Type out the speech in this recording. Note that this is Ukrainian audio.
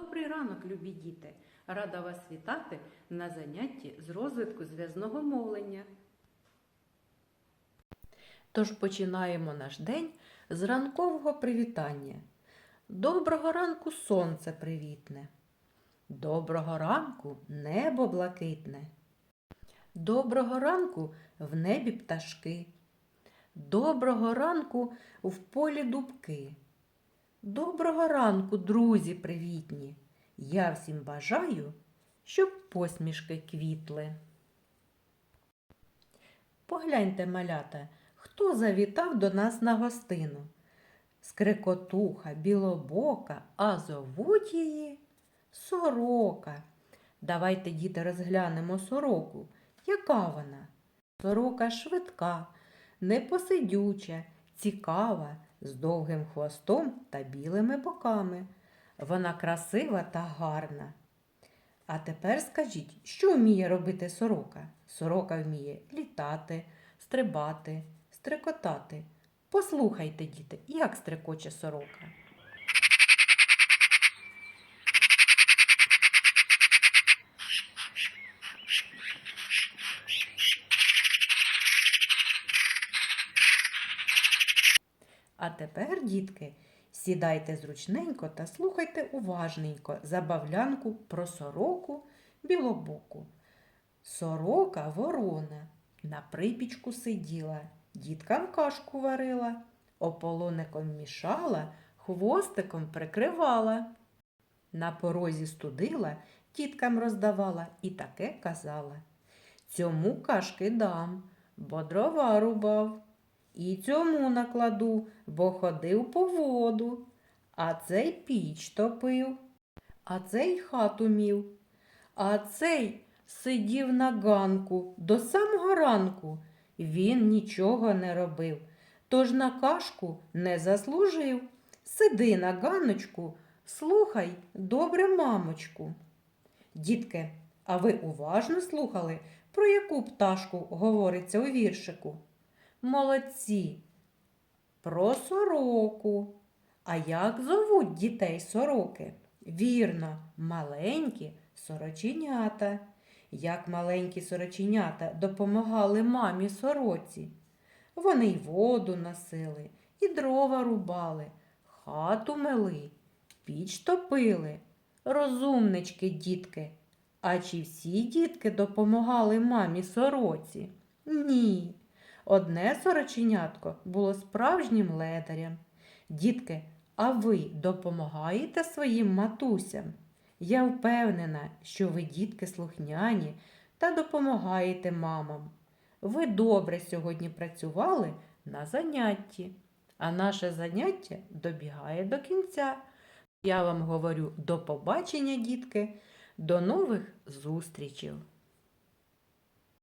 Добрий ранок, любі діти! Рада вас вітати на занятті з розвитку зв'язного мовлення. Тож починаємо наш день з ранкового привітання. Доброго ранку сонце привітне. Доброго ранку небо блакитне. Доброго ранку в небі пташки. Доброго ранку в полі дубки. Доброго ранку, друзі привітні! Я всім бажаю, щоб посмішки квітли. Погляньте, малята, хто завітав до нас на гостину. Скрекотуха, білобока, а зовуть її сорока. Давайте, діти, розглянемо сороку. Яка вона? Сорока швидка, непосидюча, цікава, з довгим хвостом та білими боками. Вона красива та гарна. А тепер скажіть, що вміє робити сорока? Сорока вміє літати, стрибати, стрекотати. Послухайте, діти, як стрекоче сорока. А тепер, дітки, сідайте зручненько та слухайте уважненько забавлянку про сороку білобоку. Сорока ворона на припічку сиділа, діткам кашку варила, ополоником мішала, хвостиком прикривала. На порозі студила, діткам роздавала і таке казала. Цьому кашки дам, бо дрова рубав. І цьому накладу, бо ходив по воду, а цей піч топив, а цей хату мів, а цей сидів на ганку до самого ранку. Він нічого не робив, тож на кашку не заслужив. Сиди на ганочку, слухай, добре, мамочку. Дітки, а ви уважно слухали, про яку пташку говориться у віршику? Молодці. Про сороку. А як зовуть дітей сороки? Вірно, маленькі сороченята. Як маленькі сороченята допомагали мамі сороці. Вони й воду носили, і дрова рубали, хату мели, піч топили. Розумнички, дітки. А чи всі дітки допомагали мамі сороці? Ні. Одне сороченятко було справжнім ледарем. Дітки, а ви допомагаєте своїм матусям? Я впевнена, що ви, дітки, слухняні та допомагаєте мамам. Ви добре сьогодні працювали на занятті, а наше заняття добігає до кінця. Я вам говорю до побачення, дітки, до нових зустрічей!